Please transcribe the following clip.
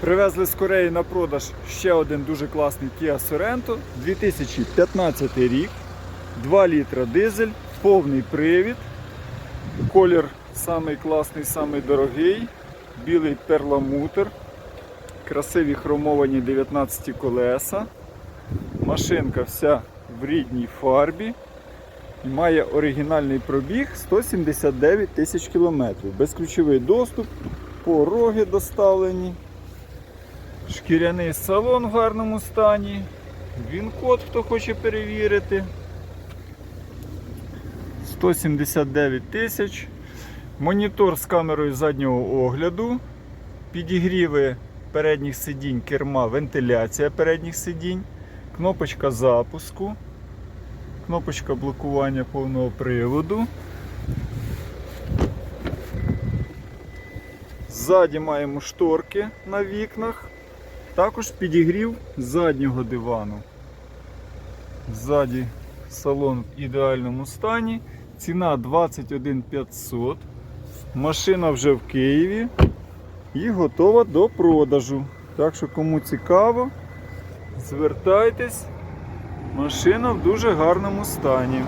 Привезли з Кореї на продаж ще один дуже класний Kia Sorento. 2015 рік, 2 літра дизель, повний привід. Колір самий класний, самий дорогий, білий перламутр, красиві хромовані 19 колеса. Машинка вся в рідній фарбі. Має оригінальний пробіг 179 тисяч кілометрів. Безключовий доступ, пороги доставлені. Шкіряний салон в гарному стані. Він код, хто хоче перевірити. 179 тисяч. Монітор з камерою заднього огляду. Підігріви передніх сидінь, керма, вентиляція передніх сидінь, кнопочка запуску, кнопочка блокування повного приводу. Ззаді маємо шторки на вікнах. Також підігрів заднього дивану. Ззаді салон в ідеальному стані. Ціна 21 500. Машина вже в Києві і готова до продажу. Так що кому цікаво, звертайтесь. Машина в дуже гарному стані.